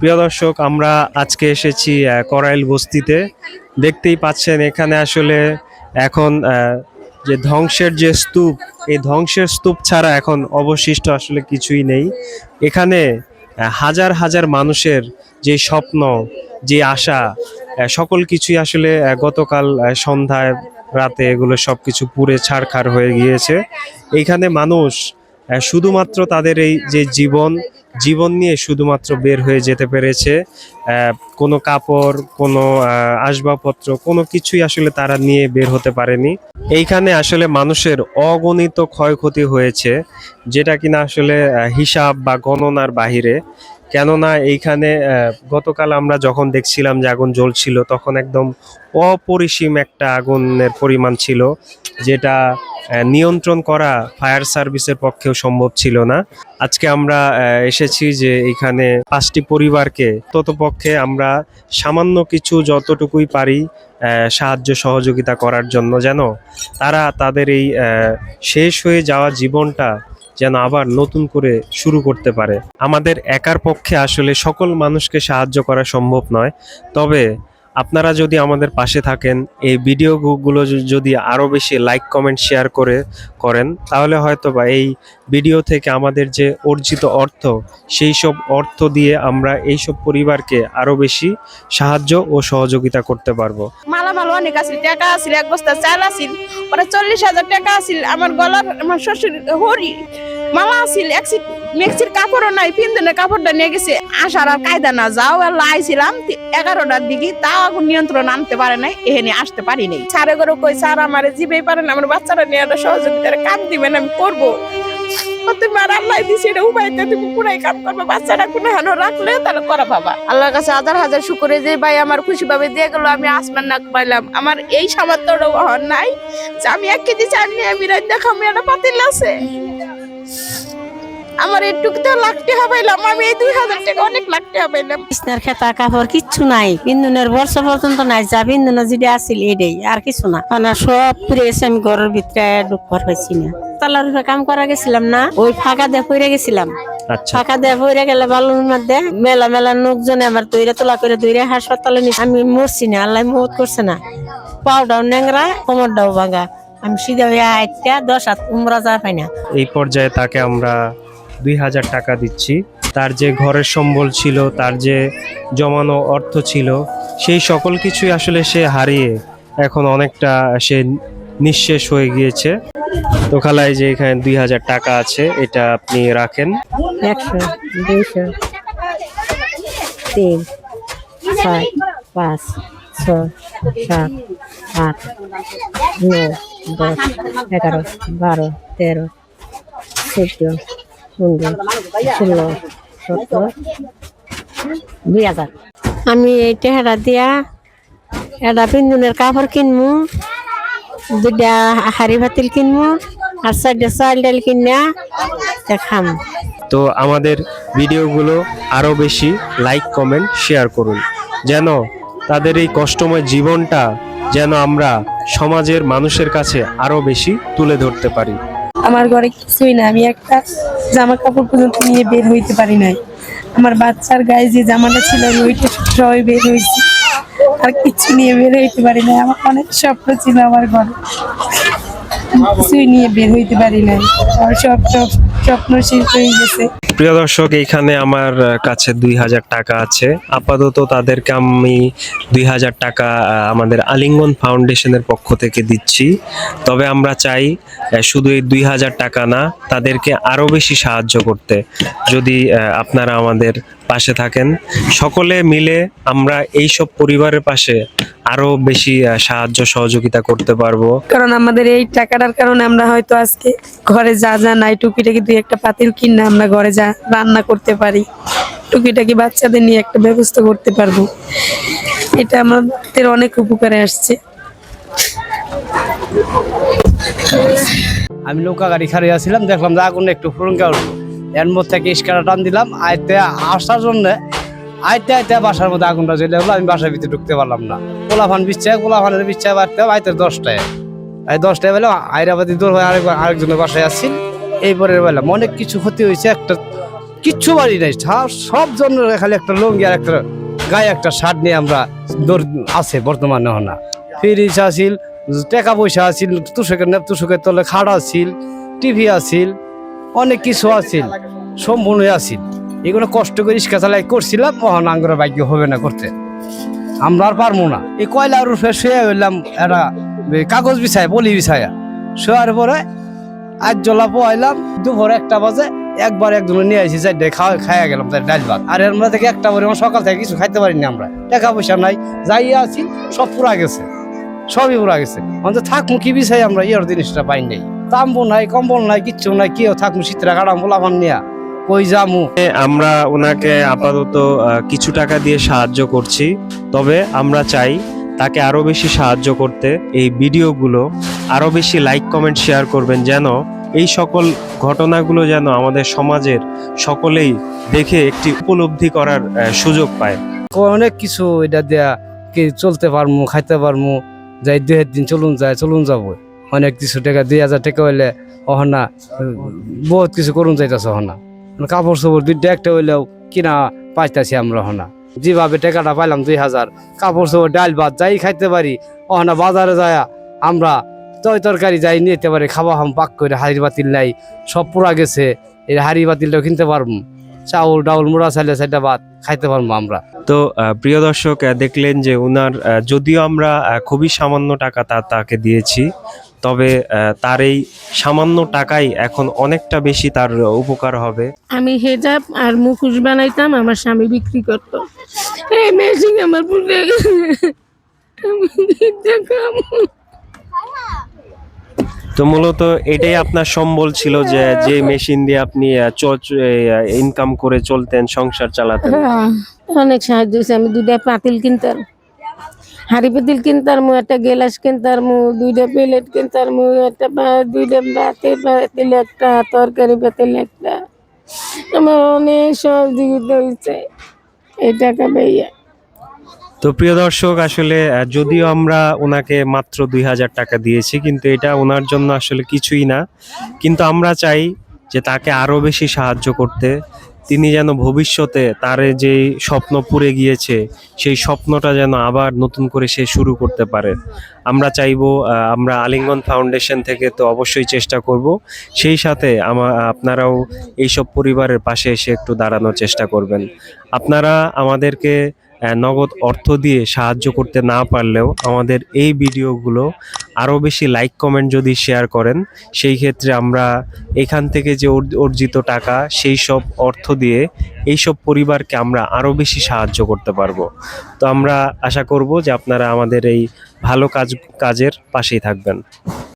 প্রিয় দর্শক, আমরা আজকে এসেছি করাইল বস্তিতে। দেখতেই পাচ্ছেন এখানে আসলে এখন যে ধ্বংসের যে স্তূপ, এই ধ্বংসের স্তূপ ছাড়া এখন অবশিষ্ট আসলে কিছুই নেই। এখানে হাজার হাজার মানুষের যে স্বপ্ন, যে আশা সকল কিছুই আসলে গতকাল সন্ধ্যায়, রাতে এগুলো সব কিছু পুড়ে ছাড়খাড় হয়ে গিয়েছে। এইখানে মানুষ শুধুমাত্র তাদের এই যে জীবন জীবন নিয়ে শুধুমাত্র বের হয়ে যেতে পেরেছে। কোনো কাপড়, কোনো আসবাবপত্র, কোনো কিছুই আসলে তারা নিয়ে বের হতে পারেনি। এইখানে আসলে মানুষের অগণিত ক্ষয়ক্ষতি হয়েছে, যেটা কিনা আসলে হিসাব বা গণনার বাহিরে। কেননা এইখানে গতকাল আমরা যখন দেখছিলাম যে আগুন জ্বলছিল, তখন একদম অপরিসীম একটা আগুনের পরিমাণ ছিল, যেটা নিয়ন্ত্রণ করা ফায়ার সার্ভিসের পক্ষেও সম্ভব ছিল না। আজকে আমরা এসেছি যে এখানে পাঁচটি পরিবারকে ততপক্ষে আমরা সামান্য কিছু যতটুকুই পারি সাহায্য সহযোগিতা করার জন্য যেন তারা তাদের এই শেষ হয়ে যাওয়া জীবনটা যেন আবার নতুন করে শুরু করতে পারে। আমাদের একার পক্ষে আসলে সকল মানুষকে সাহায্য করা সম্ভব নয়। তবে আপনারা যদি আমাদের পাশে থাকেন, এই ভিডিওগুলো যদি আরও বেশি লাইক, কমেন্ট, শেয়ার করে, করেন, তাহলে হয়তো বা এই ভিডিও থেকে আমাদের যে অর্জিত অর্থ, সেই সব অর্থ দিয়ে আমরা এই সব পরিবারকে আরও বেশি সাহায্য ও সহযোগিতা করতে পারব। মালা মাল অনেক আছিল, টাকা আছিল, এক বস্তা চাল আছিল, পরে চল্লিশ হাজার টাকা আছিল, আমার গলার, আমার শ্বশুর হরি। মালা আছিল এক মেক্সির কাপড়ও নাই পিন্দনের কাপড়টা নিয়ে গেছে। আসার আর কায়দা না যাও আইছিলাম এগারোটার দিকে, তাও এখন নিয়ন্ত্রণ আনতে পারে নাই এখানে আসতে পারি নাই। সারে করে কই, স্যার, আমার জিবেই পারে না, আমার বাচ্চারা নিয়ে একটা সহযোগিতার কাম দিবেন, আমি করব। আল্লাহ এটা পুরাই কাম বাচ্চাটা বাবা। কাছে হাজার হাজার শুকুরে যে ভাই আমার খুশি ভাবে আমি আসমান না পাইলাম আমার এই সামর্থ্যটা হন নাই যে আমি এক কেজি চাল নিয়ে আমি রাত দেখা আমি একটা পাতিল আছে। আমার একটুকু তো লাখটি হবাইলাম আমি এই দুই হাজার টাকা অনেক হবাইলাম বিছনার খেতা কাপড় কিচ্ছু নাই বিন্দুনের বর্ষ পর্যন্ত নাই যা বিন্দুনা যেটা আসিল এটাই আর কিছু না। মানে সব গেছে আমি ঘরের ভিতরে ঢুকবার পাইছি না। তালার উপরে কাম করা গেছিলাম না ওই ফাঁকা দিয়ে পড়ে গেছিলাম। আচ্ছা। ফাঁকা দিয়ে পড়ে গেলে বালুর মধ্যে মেলা মেলা লোকজনে আমার দইরা তোলা করে দইরা হাসপাতালে আমি মরছি না আল্লাহ মত করছে না। পাউডাও ন্যাংরা কোমরটাও ভাঙা। আমি সিধা হয়ে আটটা দশ হাত উমরা যা পাই না। এই পর্যায়ে তাকে আমরা দুই হাজার টাকা দিচ্ছি। তার যে ঘরের সম্বল ছিল তার যে জমানো অর্থ ছিল সেই সকল কিছুই আসলে সে হারিয়ে এখন অনেকটা সে নিঃশেষ হয়ে গিয়েছে। তো খালায় যে এখানে দুই হাজার টাকা আছে এটা আপনি রাখেন। একশো দুইশো তিন ছয় পাঁচ। ছয় সাত আট নয় দশ এগারো বারো তেরো চোদ্দ পনেরো ষোলো সতেরো দুই হাজার। আমি এই টেহারা দিয়া এটা পিন্দুনের কাপড় কিনবো দুটা হাড়ি ভাতিল কিনবো আর চারটা চাল ডাল কিনা দেখাম। তো আমাদের ভিডিওগুলো আরও বেশি লাইক কমেন্ট শেয়ার করুন। যেন তাদের এই কষ্টময় জীবনটা যেন আমরা সমাজের মানুষের কাছে আরও বেশি তুলে ধরতে পারি। আমার ঘরে কিছুই না, আমি একটা জামা কাপড় পর্যন্ত নিয়ে বের হইতে পারি নাই। আমার বাচ্চার গায়ে যে জামাটা ছিল, আমি ওইটা সবাই বের হয়েছি। আর কিছু নিয়ে বের হইতে পারি নাই। আমার অনেক স্বপ্ন ছিল আমার ঘরে। নিয়ে বের হইতে পারি নাই। সব সব প্রিয় দর্শক, এইখানে আমার কাছে দুই হাজার টাকা আছে। আপাতত তাদেরকে আমি দুই হাজার টাকা আমাদের আলিঙ্গন ফাউন্ডেশনের পক্ষ থেকে দিচ্ছি। তবে আমরা চাই শুধু এই দুই হাজার টাকা না, তাদেরকে আরও বেশি সাহায্য করতে। যদি আপনারা আমাদের পাশে থাকেন। সকলে মিলে আমরা এই সব পরিবারের পাশে আরও বেশি সাহায্য সহযোগিতা করতে পারব। কারণ আমাদের এই টাকাটার কারণে আমরা হয়তো আজকে ঘরে যা যা নাই টুকিটাকি দুই একটা পাতিল কিনে আমরা ঘরে যা রান্না করতে পারি টুকিটাকি বাচ্চাদের নিয়ে একটা ব্যবস্থা করতে পারব। এটা আমাদের অনেক উপকারে আসছে। আমি নৌকা গাড়ি খাড়িয়ে আছিলাম দেখলাম যে আগুন একটু ফুরঙ্কা উঠল। এর মধ্যে থেকে ইস্কারা টান দিলাম, আইতে আসার জন্য আইতে আইতে বাসার মধ্যে আগুনটা জ্বলে হলো আমি বাসার ভিতরে ঢুকতে পারলাম না। পোলাফান বিচ্ছায় পোলাফানের বিচ্ছায় বাড়তে হবে, আইতে দশটায়। এই দশটায় বেলা আইরাবাদি দূর হয়ে আরেক আরেকজনের বাসায় আসছিল এই পরের বেলা অনেক কিছু ক্ষতি হয়েছে, একটা কিচ্ছু বাড়ি নাই সব- জন্য খালি একটা লুঙ্গি আর একটা গায়ে একটা শার্ট নিয়ে আমরা দৌড় আছে বর্তমানে না ফ্রিজ আছিল, টাকা পয়সা আছিল, তুষকের নেপ তুষকের তলে খাট আছিল, টিভি আছিল অনেক কিছু আছিল সম্পূর্ণ আছিল। এগুলো কষ্ট করে ইস্কা চালাই করছিলাম, মহান আঙ্গুর ভাগ্য হবে না করতে। আমরা আর পারব না। এই কয়লার উপরে শুয়ে হইলাম একটা কাগজ বিছায়, বলি বিছায়া। শোয়ার পরে আজ জলা পোয়াইলাম দুপুর একটা বাজে, একবার একজন নিয়ে আসি চাই খাওয়া খাইয়া গেলাম তাই ডাল ভাত। আর মধ্যে থেকে একটা পরে আমার সকাল থেকে কিছু খাইতে পারিনি আমরা। টাকা পয়সা নাই, যাই আছি, সব পুরা গেছে। সবই পুরা গেছে। অন্তত থাকমু, কি বিষয় আমরা ইয়ের জিনিসটা পাই নাই। তাম্বু নাই কম্বল নাই কিচ্ছু নাই কেউ থাকমু শীতরা কাটাম বলাফান নিয়া কই যামু? আমরা ওনাকে আপাতত কিছু টাকা দিয়ে সাহায্য করছি তবে আমরা চাই তাকে আরও বেশি সাহায্য করতে এই ভিডিওগুলো আরও বেশি লাইক কমেন্ট শেয়ার করবেন যেন এই সকল ঘটনাগুলো যেন আমাদের সমাজের সকলেই দেখে একটি উপলব্ধি করার সুযোগ পায়। অনেক কিছু এটা দেয়া কি চলতে পারমু খাইতে পারমু যাই দুই দিন চলুন যায় চলুন যাব। অনেক কিছু টাকা দুই হাজার টাকা হইলে অহনা বহুত কিছু করুন যাইতেছে অহনা। কাপড় চোপড় দুইটা একটা হইলেও কিনা পাইতাছি আমরা হনা যেভাবে টাকাটা পাইলাম দুই হাজার কাপড় চোপড় ডাল ভাত যাই খাইতে পারি অহনা বাজারে যায় আমরা তয় তরকারি যাই নিতে পারি খাওয়া হাম পাক করে হাড়ি বাতিল নাই সব পুরা গেছে এই হাড়ি বাতিলটাও কিনতে পারব চাউল ডাউল মুড়া চাইলে সেটা ভাত খাইতে পারব আমরা। তো প্রিয় দর্শক দেখলেন যে আহ, যদিও আমরা খুবই সামান্য টাকা তাকে দিয়েছি তবে তার এই সামান্য টাকাই এখন অনেকটা বেশি তার উপকার হবে। আমি হেজাব আর মুখোশ বানাইতাম আমার স্বামী বিক্রি করতো। এই মেশিন আমার পুড়ে? তো মূলত এটাই আপনার সম্বল ছিল যে যে মেশিন দিয়ে আপনি ইনকাম করে চলতেন সংসার চালাতেন। হ্যাঁ, অনেক সাহায্য হয়েছে। আমি দুইটা পাতিল কিনতাম। হাড়ি পাতিল কিনতাম মু একটা গেলাস কিনতাম মু দুইটা প্লেট কিনতাম মু একটা দুইটা বাতি পাতিল একটা, তরকারি পাতিল একটা। আমার অনেক সহযোগিতা হয়েছে এই টাকা পাইয়া। তো প্রিয় দর্শক, আসলে যদিও আমরা ওনাকে মাত্র দুই হাজার টাকা দিয়েছি, কিন্তু এটা ওনার জন্য আসলে কিছুই না। কিন্তু আমরা চাই যে তাকে আরও বেশি সাহায্য করতে। তিনি যেন ভবিষ্যতে তার যে স্বপ্ন পুড়ে গিয়েছে, সেই স্বপ্নটা যেন আবার নতুন করে সে শুরু করতে পারে। আমরা চাইব আমরা আলিঙ্গন ফাউন্ডেশন থেকে তো অবশ্যই চেষ্টা করব। সেই সাথে আমা, আপনারাও এইসব পরিবারের পাশে এসে একটু দাঁড়ানোর চেষ্টা করবেন। আপনারা আমাদেরকে নগদ অর্থ দিয়ে সাহায্য করতে না পারলেও আমাদের এই ভিডিওগুলো আরও বেশি লাইক কমেন্ট যদি শেয়ার করেন, সেই ক্ষেত্রে আমরা এখান থেকে যে অর্জ- অর্জিত টাকা, সেই সব অর্থ দিয়ে এই সব পরিবারকে আমরা আরও বেশি সাহায্য করতে পারব। তো আমরা আশা করব যে আপনারা আমাদের এই ভালো কাজ, কাজের পাশেই থাকবেন।